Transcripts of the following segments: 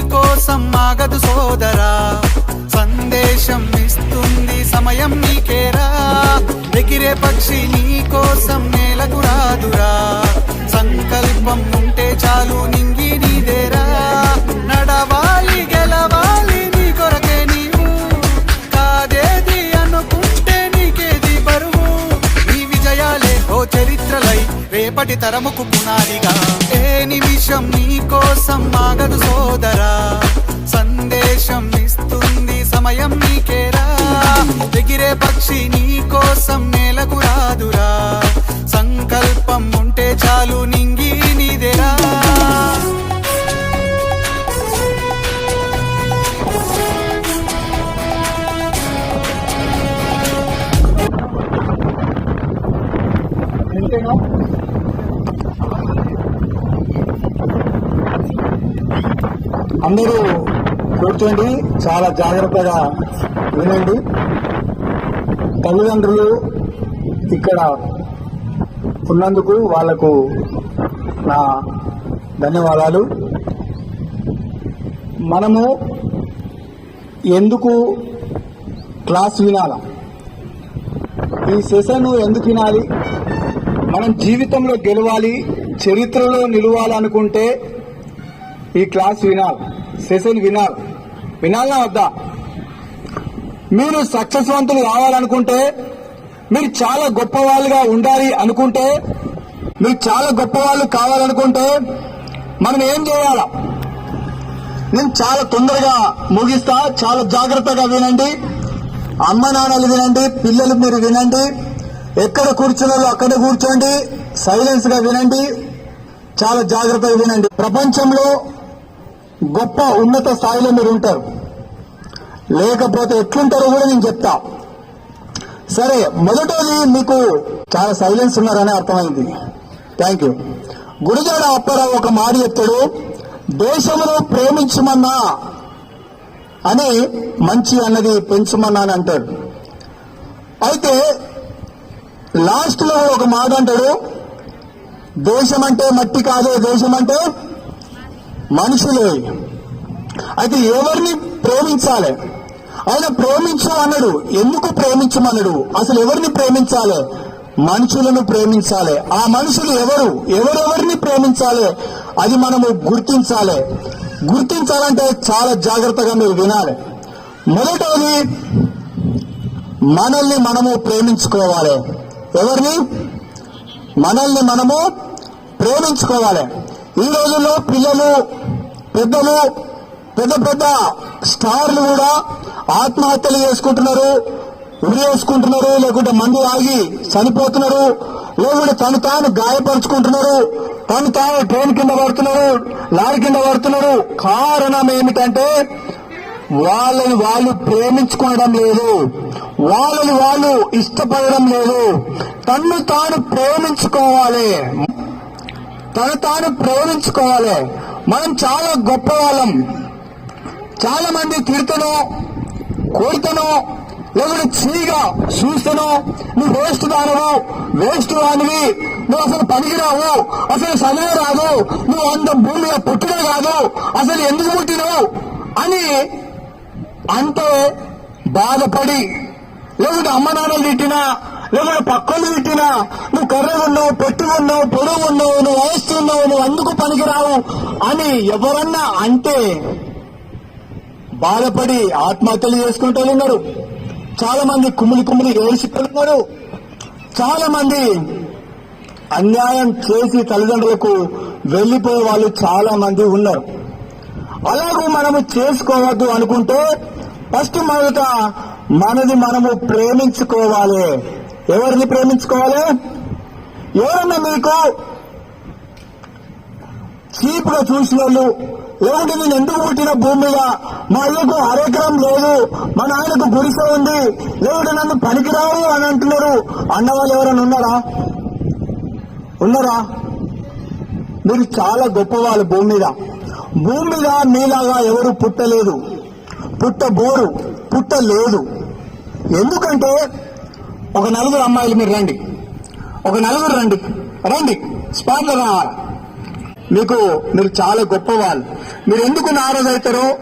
కోసం ఆగదు సోదరా. సందేశం ఇస్తుంది సమయం నీకేరా. ఎగిరే పక్షి నీకోసం నేలకు రాదురా. సంకల్పం ఉంటే చాలు నింగి నీదేరా. నడవాలి గెలవాలి నీ కొరకే నీవు. కాదేది అనుకుంటే నీకేది బరువు. నీ విజయాలే ఓ చరిత్రలై రేపటి తరముకు పునాదిగా. ఏ నిమిషం నీ కోసం ఆగదు సోదరా. వింటేనా అందరూ కూర్చోండి చాలా జాగ్రత్తగా వినండి. తల్లిదండ్రులు ఇక్కడ ఉన్నందుకు వాళ్ళకు నా ధన్యవాదాలు. మనము ఎందుకు క్లాస్ వినాలా? ఈ సెషన్ ఎందుకు వినాలి? మనం జీవితంలో గెలవాలి చరిత్రలో నిలవాలనుకుంటే ఈ క్లాస్ వినాలి సెషన్ వినాలి. వినాలనా వద్దా? మీరు సక్సెస్వంతులు కావాలనుకుంటే మీరు చాలా గొప్ప వాళ్ళుగా ఉండాలి అనుకుంటే మీరు చాలా గొప్ప వాళ్ళు కావాలనుకుంటే మనం ఏం చేయాలా? నేను చాలా తొందరగా ముగిస్తా చాలా జాగ్రత్తగా వినండి. అమ్మ నాన్నలు వినండి పిల్లలు మీరు వినండి. ఎక్కడ కూర్చున్నారో అక్కడ కూర్చోండి. సైలెన్స్గా వినండి. చాలా జాగ్రత్తగా వినండి. ప్రపంచంలో గొప్ప ఉన్నత స్థాయిలో మీరు ఉంటారు. లేకపోతే ఎట్లుంటారో కూడా నేను చెప్తా. సరే మొదటది మీకు చాలా సైలెన్స్ ఉన్నారని అర్థమైంది. థ్యాంక్ యూ గుడిజాడ అప్పారావు ఒక మాట చెప్తాడు. దేశంలో ప్రేమించమన్నా అని మంచి అన్నది పెంచమన్నా అని అంటాడు అయితే లాస్ట్లో ఒక మాట అంటాడు దేశం అంటే మట్టి కాదు దేశం అంటే మనుషులే. అయితే ఎవరిని ప్రేమించాలి? ఆయన ప్రేమించు అన్నాడు ఎందుకు ప్రేమించమన్నాడు? అసలు ఎవరిని ప్రేమించాలి? మనుషులను ప్రేమించాలి. ఆ మనుషులు ఎవరు? ఎవరెవరిని ప్రేమించాలి? అది మనము గుర్తించాలి. గుర్తించాలంటే చాలా జాగ్రత్తగా మీరు వినాలి. మొదటది మనల్ని మనము ప్రేమించుకోవాలి. ఎవరిని? మనల్ని మనము ప్రేమించుకోవాలి. ఈ రోజుల్లో పిల్లలు పెద్దలు పెద్ద పెద్ద స్టార్లు కూడా ఆత్మహత్యలు చేసుకుంటున్నారు ఉరి వేసుకుంటున్నారు లేకుంటే మందు ఆగి చనిపోతున్నారు లేకుంటే తను తాను గాయపరుచుకుంటున్నారు తను తాను ట్రైన్ కింద పడుతున్నారు లారీ కింద పడుతున్నారు. కారణం ఏమిటంటే వాళ్ళని వాళ్ళు ప్రేమించుకోవడం లేదు. వాళ్ళని వాళ్ళు ఇష్టపడడం లేదు. తన్ను తాను ప్రేమించుకోవాలి. తను తాను ప్రేమించుకోవాలి. మనం చాలా గొప్ప వాళ్ళం చాలా మంది తిడతను కొడుతను లేకుంటే చీగా చూస్తను నువ్వు వేస్ట్ దానవు వేస్ట్ దానివి నువ్వు అసలు పనికిరావు అసలు సమయం రాదు నువ్వు అంత భూమిలో పుట్టిన కాదు అసలు ఎందుకు పుట్టినావు అని అంతే బాధపడి లేకుంటే అమ్మ నాన్నలు తిట్టినా లేకుంటే పక్కలు తిట్టినా నువ్వు కర్ర ఉన్నావు పెట్టి ఉన్నావు పొడవు ఉన్నావు నువ్వు వయస్సు ఉన్నావు నువ్వు అందుకు పనికిరావు అని ఎవరన్నా అంటే బాధపడి ఆత్మహత్యలు చేసుకుంటూ ఉన్నారు. చాలా మంది కుమిలి కుమిలి ఏడ్చిపోతున్నారు చాలా మంది అన్యాయం చేసి తల్లిదండ్రులకు వెళ్ళిపోయే వాళ్ళు చాలా మంది ఉన్నారు. అలాగూ మనము చేసుకోవద్దు అనుకుంటే ఫస్ట్ మొదట మనది మనము ప్రేమించుకోవాలి. ఎవరిని ప్రేమించుకోవాలి? ఎవరన్నా మీకు చీప్గా చూసిన వాళ్ళు లేకుంటే నేను ఎందుకు పుట్టిన భూమి మీద మా అయ్యకు అరెకరం లేదు మా నాయనకు గుడిసె ఉంది లేకుంటే నన్ను పనికిరావు అని అంటున్నారు. అన్నవాళ్ళు ఎవరైనా ఉన్నారా? ఉన్నారా? మీరు చాలా గొప్పవాళ్ళు భూమి మీద. భూమి మీద మీలాగా ఎవరు పుట్టలేదు. పుట్టబోరు. పుట్టలేదు. ఎందుకంటే ఒక నలుగురు అమ్మాయిలు మీరు రండి. ఒక నలుగురు రండి. రండి. స్పాట్లో రావాలి. మీకు మీరు చాలా గొప్పవాళ్ళు. మీరు ఎందుకు నారాజు అవుతారో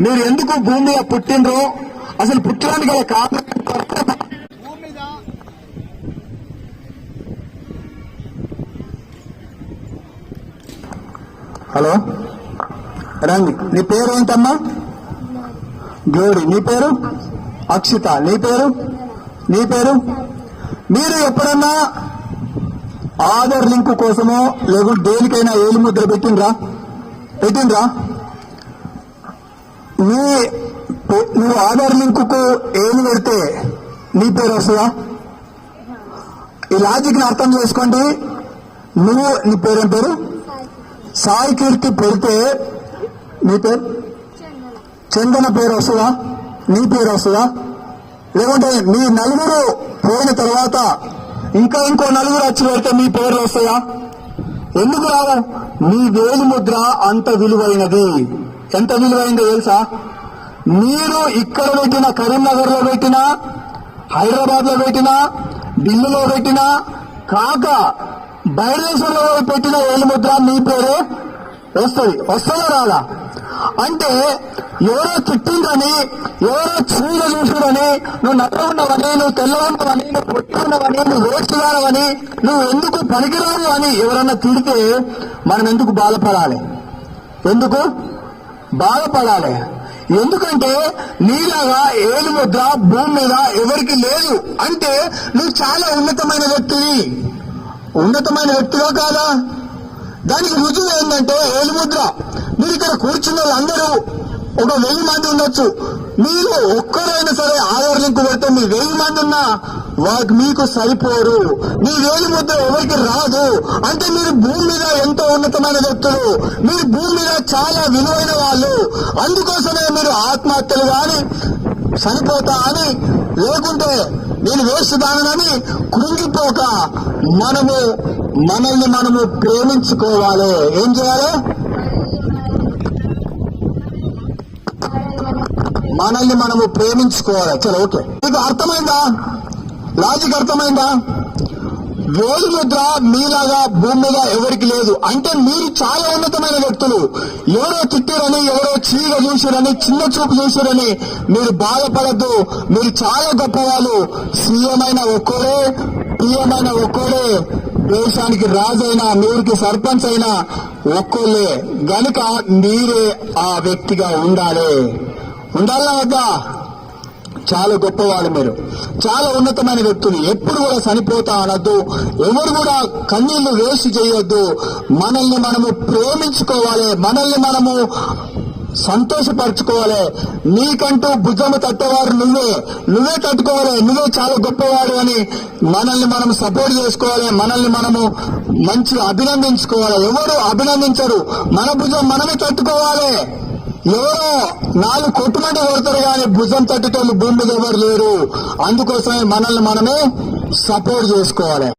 మీరు ఎందుకు భూమి మీద పుట్టినరో అసలు పుట్టడానికి గల కారణం హలో? రండి. నీ పేరు ఏంటమ్మా గ్లోరీ నీ పేరు? అక్షిత నీ పేరు? నీ పేరు? మీరు ఎప్పుడన్నా ఆధార్ లింక్ కోసమో లేకుంటే దేనికైనా ఏలు ముద్ర పెట్టిండ్రా? పెట్టిండ్రా? నీ నువ్వు ఆధార్ లింక్కు ఏలు పెడితే నీ పేరు వస్తుందా? ఈ లాజిక్ని అర్థం చేసుకోండి. నువ్వు నీ పేరేం పేరు? సాయి కీర్తి పెడితే నీ పేరు? చందన పేరు వస్తుందా? నీ పేరు వస్తుందా? లేకుంటే మీ నలుగురు పోయిన తర్వాత ఇంకా ఇంకో నలుగురు వచ్చి పెడితే మీ పేరు వస్తాయా? ఎందుకు రావు? మీ వేలిముద్ర అంత విలువైనది. ఎంత విలువైందో తెలుసా? మీరు ఇక్కడ పెట్టిన కరీంనగర్లో పెట్టినా హైదరాబాద్లో పెట్టినా ఢిల్లీలో పెట్టినా కాక బయలుదేశంలో పెట్టిన వేలిముద్ర మీ పేరే? వస్తుంది. వస్తుందా రాదా? అంటే ఎవరో తిట్టిందని ఎవరో చూడ చూసుడని నువ్వు నల్ల ఉన్నవని నువ్వు తెల్ల నువ్వు పొట్టి నువ్వు వేస్తున్నావని నువ్వు ఎందుకు పనికిరావు అని ఎవరన్నా తిడితే మనం ఎందుకు బాధపడాలి? ఎందుకు? బాధపడాలి. ఎందుకంటే నీలాగా ఏలు ముద్ర భూమి మీద ఎవరికి లేదు అంటే నువ్వు చాలా ఉన్నతమైన వ్యక్తివి. ఉన్నతమైన వ్యక్తిగా కాదా? దానికి రుజువు ఏంటంటే ఏలుముద్ర మీరు ఇక్కడ కూర్చున్న వాళ్ళందరూ ఒక వెయ్యి మంది ఉండొచ్చు. మీరు ఒక్కరైనా సరే ఆధార్ లింక్ పెడితే మీ వెయ్యి మంది ఉన్నా వారికి మీకు సరిపోరు. మీ వేలు ముద్ద ఎవరికి రాదు. అంటే మీరు భూమి మీద ఎంతో ఉన్నతమైన వ్యక్తులు. మీరు భూమి మీద చాలా విలువైన వాళ్ళు. అందుకోసమే మీరు ఆత్మహత్యలు కానీ చనిపోతా అని లేకుంటే నేను వేస్తున్నానని కృంగిపోక మనము మనల్ని మనము ప్రేమించుకోవాలి. ఏం చేయాలి? మనల్ని మనము ప్రేమించుకోవాలి. సరే ఓకే. మీకు అర్థమైందా? లాజిక్ అర్థమైందా? వేలు ముద్ర మీలాగా భూమి మీద ఎవరికి లేదు. అంటే మీరు చాలా ఉన్నతమైన వ్యక్తులు. ఎవరో తిట్టారని ఎవరో చీగ చూసారని చిన్న చూపు చూసారని మీరు బాధపడద్దు. మీరు చాలా గొప్పవాళ్ళు. సీఎమైన ఒక్కరే పిఎమైన ఒక్కరే దేశానికి రాజైనా మీరుకి సర్పంచ్ అయినా ఒక్కళ్ళే. గనుక మీరే ఆ వ్యక్తిగా ఉండాలి. ఉండాలా వద్దా? చాలా గొప్పవాడు మీరు. చాలా ఉన్నతమైన వ్యక్తులు. ఎప్పుడు కూడా చనిపోతా అనొద్దు. ఎవరు కూడా కన్నీళ్ళు వేస్ట్ చేయొద్దు. మనల్ని మనము ప్రేమించుకోవాలి. మనల్ని మనము సంతోషపరచుకోవాలి. నీకంటూ భుజము తట్టేవారు నువ్వే. నువ్వే తట్టుకోవాలి. నువ్వే చాలా గొప్పవాడు అని మనల్ని మనం సపోర్ట్ చేసుకోవాలి. మనల్ని మనము మంచిగా అభినందించుకోవాలి. ఎవరు అభినందించరు? మన భుజం మనమే తట్టుకోవాలి. ఎవరో నాలుగు కొట్టుమంటే కొడతారు కానీ భుజం తట్టేటోళ్ళు భూమి మీద ఎవరు లేరు. అందుకోసమే మనల్ని మనమే సపోర్ట్ చేసుకోవాలి.